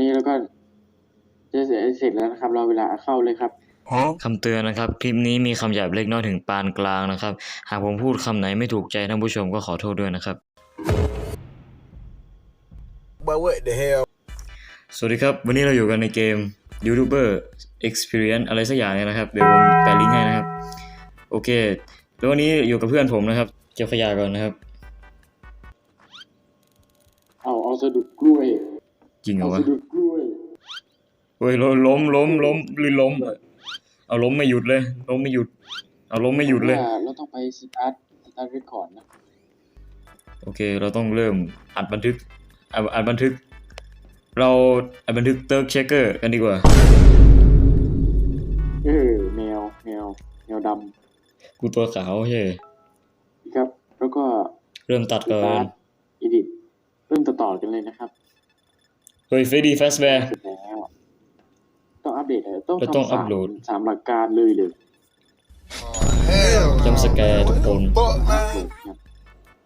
นี้แล้วก็จะเสร็จเสร็จแล้วนะครับรอเวลาเข้าเลยครับคำเตือนนะครับ คลิปนี้มีคำหยาบเล็กน้อยถึงปานกลางนะครับ หากผมพูดคำไหนไม่ถูกใจท่านผู้ชมก็ขอโทษด้วยนะครับ But what the hell? สวัสดีครับ วันนี้เราอยู่กันในเกม YouTuber Experience อะไรสักอย่างเนี่ยนะครับ เดี๋ยวผมแปะลิงก์ให้นะครับ โอเคแล้ววันนี้อยู่กับเพื่อนผมนะครับเก็บขยะก่อนนะครับ เอาเอาสะดุดกล้วย จริงเหรเอาอวะสะดุดกล้วย เฮ้ยล้มล้มล้มล้มลื่นล้มเอาล้มไม่หยุดเลยล้มไม่หยุด เอาล้มไม่หยุดเลยว่าเราต้องไปสตาร์ทสตาร์ทเรคคอร์ดนะโอเค เราต้องเริ่มอัดบันทึกอัดอัดบันทึก เราอัดบันทึกเติร์กเชคเกอร์กันดีกว่าเออแมวแมวแมวดกูตัวขาวใช่ำครับ แล้วก็เริ่มตัดสก่อตานร์ทอีดิทเริ่มต่อต่อๆกันเลยนะครับเฮ้ยเฟรดี้แฟสแวร์ เสร็จแล้วต้องอัปเดตเลยต้องแล้วต้องทำสามอัปโหลดสามหลักการเลยเลย Hell จำสแกร์ทุกคน fuck อัป man. โหลดครับ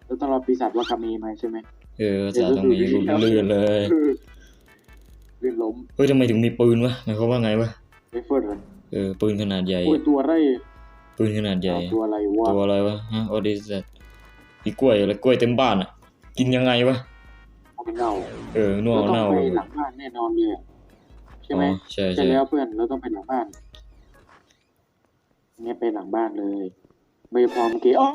แล้วต้องรอปีศาจวากามีมาใช่ไหมเออจะต้องมีกูลื่นเลยเลื่อนล้มเฮ้ยทำไมถึงมีปืนวะหมายความว่าไงวะไม่เฟิร์นเออปืนขนาดใหญ่โอ้ยตัวอะไรปืนขนาดใหญ่ตัวอะไรวะตัวอะไรวะฮะ what is that มีกล้วยอะไรกล้วยเต็มบ้านอะ กินยังไงวะเอาไปเน่าเออนัวเราต้องเน่าไปหลังบ้านแน่นอนเลยอะใช่ไหมอ๋อใช่ใช่ใช่แล้วเพื่อนเราต้องไปหลังบ้านเนี่ยไปหลังบ้านเลยไม่พอเมื่อกี้อ๋อ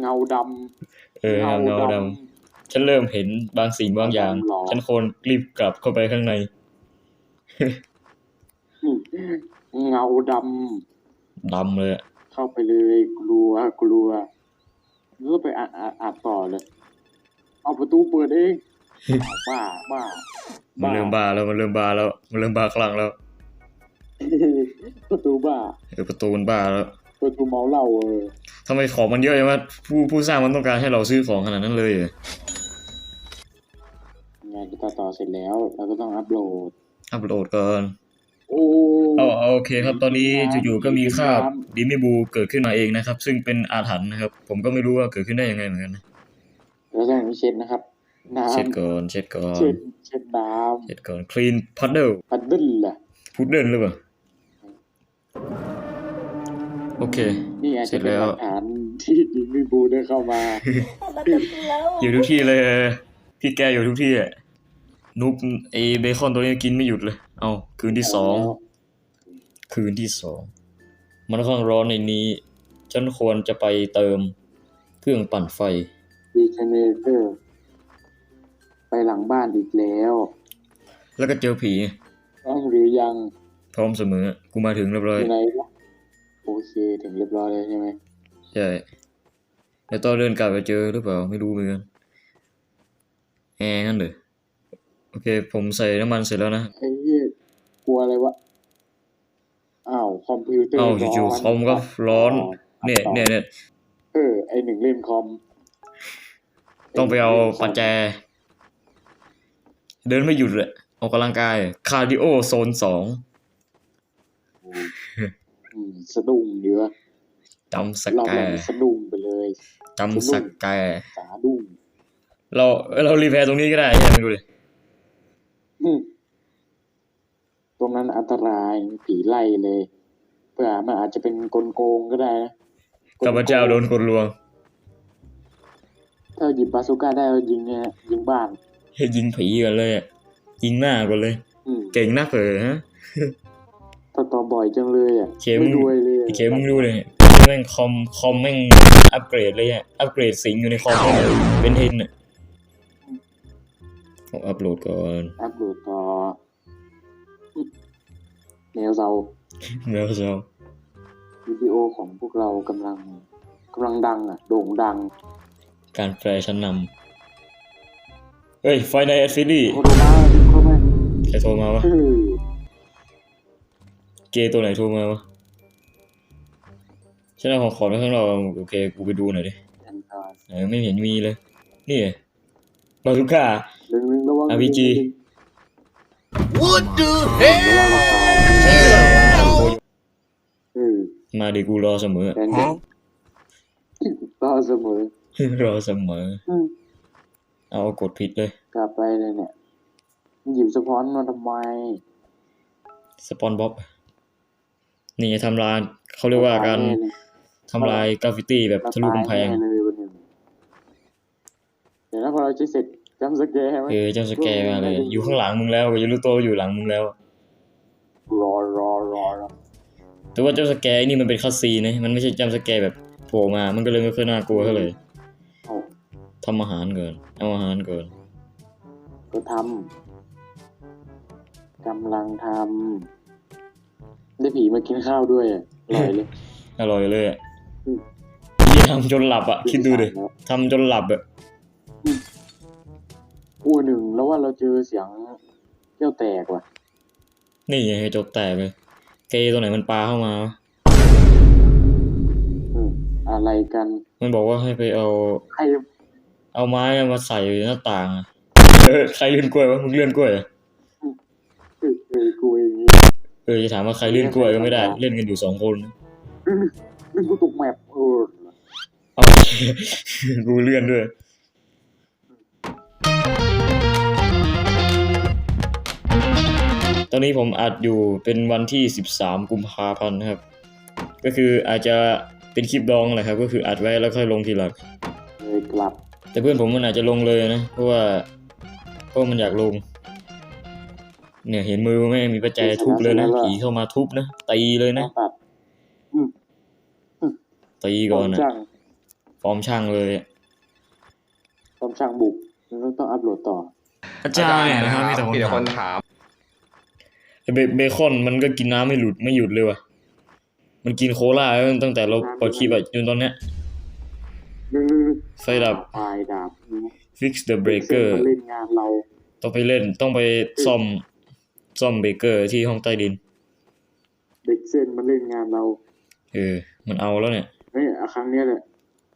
เงาดำเออเงาเงาดำฉันเริ่มเห็นบางสิ่งบางอย่างหรอฉันควรรีบกลับเข้าไปข้างใน เงาดดำเลยอะำเข้าไปเลยกลัวกลัวแล้วก็ไปอ่านอ่านอ่านต่อเลย เอาประตูเปิดเอง เอาบ้าบ้ามันเริ่มบาแล้วมันเริ่มบาแล้วมันเริ่มบาคลั่งแล้วประตูบ้าเออประตูมันบาแล้วประตูเมาเหล้าเออทำไมของมันเยอะจังวะผู้ผู้สร้างมันต้องการให้เราซื้อของขนาดนั้นเลยเหรองานต่อต่อเสร็จแล้วเราก็ต้องอัปโหลด อัปโหลดก่อนโอ้เอาเอาโอเคครับตอนนี้น้ำอยู่ๆก็มีคราบน้ำดิมิบูเกิดขึ้นมาเองนะครับ ซึ่งเป็นอาถรรพ์นะครับ ผมก็ไม่รู้ว่าเกิดขึ้นได้ยังไงเหมือนกันนะ เราต้องเช็ดนะครับ น้ำเช็ดก่อนเช็ดก่อนเช็ดเช็ดน้เช็ดก่อน clean puddle ำปัดดึ้นล่ะพุดเดิลหรือเปล่าโอเค นี่อาจเสร็จะจเป็นแล้วหลักฐานที่ดิมีบูได้เข้ามา อยู่ทุกที่เลย พี่แกอยู่ทุกที่อะนุบไอเบคอนตัวนี้กินไม่หยุดเลย เอาคืนที่สอง คืนที่สอง มันค่อนข้างร้อนในนี้ ฉันควรจะไปเติมเครื่องปั่นไฟดีเจเนเตอร์ ไปหลังบ้านอีกแล้วแล้วก็เจอผีต้องหรือยังพร้อมเสมอ กูมาถึงเรียบร้ออยยู่ไหนวะโอเคถึงเรียบร้อยแล้วใช่ไหมใช่แล้วตอนเดินกลับไปเจอหรือเปล่าไม่รู้เหมือนกันแอร์งั้นเลยโอเค ผมใส่น้ำมันเสร็จแล้วนะไอ้เหี้ยกลัวอะไรวะอ้าวคอมพิวเตอร์เอ้าร้นอยู่ๆคอมก็ร้อนเนี่ยเนี่ยเนี่ยเออไอหนึ่งเล่นคอม ต้องไปเอาปัจแจ เดินไม่หยุดเลยออกกำลังกาย คาร์ดิโอโซนสองอืมสะดุ้งเยอะจำสรอบแกแรกร์สะดุ้งไปเลยจำสแกร์สาดุ้งเราเรารีแพร์ตรงนี้ก็ได้ใช่ไหมดูดิอืมตรงนั้นอันตรายผีไล่เลยเพื่อมันอาจจะเป็นกลโกงก็ได้นะข้าพเจ้าโดนคนลวง ถ้าหยิบบาซูก้าได้ก็ยิงเนี่ยยิงบ้าน ให้ยิงผีกันเลยอะยิงหน้ากันเลย อืมเก่งนักเหรอฮะต่อต่อบ่อยจังเลยอะเข็มไม่รวยเลยอะไอ้เคมึงดูเลยแม่งคอมคอมแม่งอัปเกรดเลยอะอัปเกรดสิงอยู่ในคอมแม่งเลยเป็นเทนอะผมอัปโหลดก่อนอัพโหลดต่ออืมแนวเซาแล้วเจ้าวิดีโอของพวกเรากำลังกำลังดังอะ โด่งดัง การแปลชั้นนำ เฮ้ย ไฟในแอดฟิลี่โทรมาโทรมาใครโทรมาวะเออเกย์ตัวไหนโทรมาวะฉันเอาของขอไว้ข้างนอกโอเค กูไปดูหน่อยดิอันตรายไหนไม่เห็นมีเลย นี่ไงบาซูก้าเรื่องนึงระวัง RPG What the เวลาเราตาย hell? เออมาดิกูรอเสมอแทนกันรอเสมอรอเสมออืม เอากดผิดเลย กลับไปเลยเนี่ย หยิบสปอนมาทำไม สปอนบ๊อบนี่ทำลายเขาเรียกว่าการทำลายกราฟฟิตี้แบบทะลุกำแพงตายน่เลยวันหนึ่งเดี๋ยวนะพอเราจะเสร็จจำสแกร์ไหมเออเจ้าสแกร์มาเลย อยู่ข้างหลังมึงแล้วอย่ารู้ตัวว่าอยู่หลังมึงแล้ว รอรอรอรอแต่ว่าเจ้าสแกร์นี่มันเป็นคัสซีนนะมันไม่ใช่จำสแกร์แบบโผล่มา มันก็เลยไม่ค่อยน่ากลัวเท่าไหร่เอาทำอาหารเกินเอาอาหารเกินก็ทำกำลังทำได้ผีมากินข้าวด้วยอะอร่อยเลย อร่อยเลยอะอืมยี่ทำจนหลับอะ คิดดูดิทำจนหลับอะอู้หนึ่งแล้วว่าเราเจอเสียงแก้วแตกว่ะ นี่ไงจบแตกเลยเกย์ตัวไหนมันปาเข้ามาวะอืมอะไรกัน มันบอกว่าให้ไปเอาใคร เอาไม้มาใส่หน้าต่างอะเออใครเลื่อนกล้วยวะมึงเลื่อนกล้วยเหรอเออเออกูอย่างงี้เออจะถามว่าใครเลื่อนกล้วยก็ไม่ได้ เล่นกันอยู่สองคนนึกกูตกแมปเออเอา กูเลื่อนด้วยตอนนี้ผมอัดอยู่เป็นวันที่ 13 กุมภาพันธ์นะครับ ก็คืออาจจะเป็นคลิปดองแหละครับ ก็คืออัดไว้แล้วค่อยลงทีหลัง เลยกลับ แต่เพื่อนผมมันอาจจะลงเลยนะ เพราะว่าเพราะมันอยากลง เนี่ยเห็นมือไหม่มีปัจจัยทุบเลยนะผีเข้ามาทุบนะตีเลยต้นะองตัดตีก่อนนะช่างฟอร์มช่างเลยอะต้องช่างบุกแล้วต้องอัพโหลดต่อ อาจารย์เนี่ยนะครับมีแต่คนมีแต่ถาคมนถามเบเบคอนมันก็กินน้ำไม่หลุดไม่หยุดเลยว่ะมันกินโคลาตั้งแต่เราเปิดคลิปอะจนตอนเนี้ยนึง ไฟดับไฟดับ fix the breaker มาเล่นงานเรา ต้องไปเล่นต้องไปซ่อมซ่อมเบเกอร์ที่ห้องใต้ดิน เด็กเส้นมาเล่นงานเรา เออ มันเอาแล้วเนี่ยเฮ้ยอะครั้งเนี้ยแหละ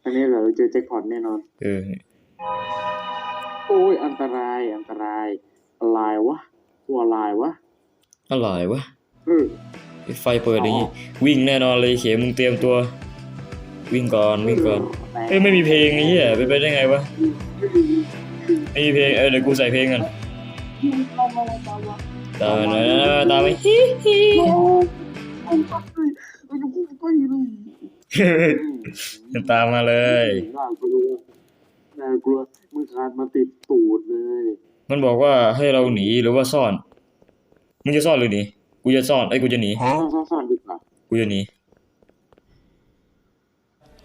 ครั้งนี้แหละเราเจอแจ็คพอตแน่นอน เออ โอ้ย อันตราย อันตราย อะไรวะตัวอะไรวะ อะไรวะเออไฟเปิดอย่างงี้ วิ่งแน่นอนเลยเขมึงเตรียมตัว วิ่งก่อนวิ่งก่อนเอ้ยไม่มีเพลงไอ้เหี้ยไปนไปได้ไงวะไม่มีเพลงเออเดี๋ยวกูใส่เพลงกันตามมาตามไปฮิฮิตามมาเลยน่ากลัวน่ากลัวมึงคานมาติดตูดเลย มันบอกว่าให้เราหนีหรือว่าซ่อน มึงจะซ่อนหรือหนี กูจะซ่อนไอ้ยกูจะหนีซ่อนซ่อนซ่อนดีกว่ากูจะหนี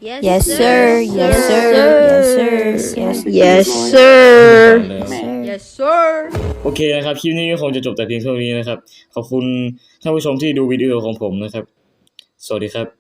Yes, sir. Yes, sir. Yes, sir. Yes, yes, ซ่ sir. อนแล้วแหม่ Yes, sir. โอเคนะครับ คลิปนี้ก็คงจะจบแต่เพียงเท่านี้นะครับ ขอบคุณท่านผู้ชมที่ดูวิดีโอของผมนะครับ สวัสดีครับ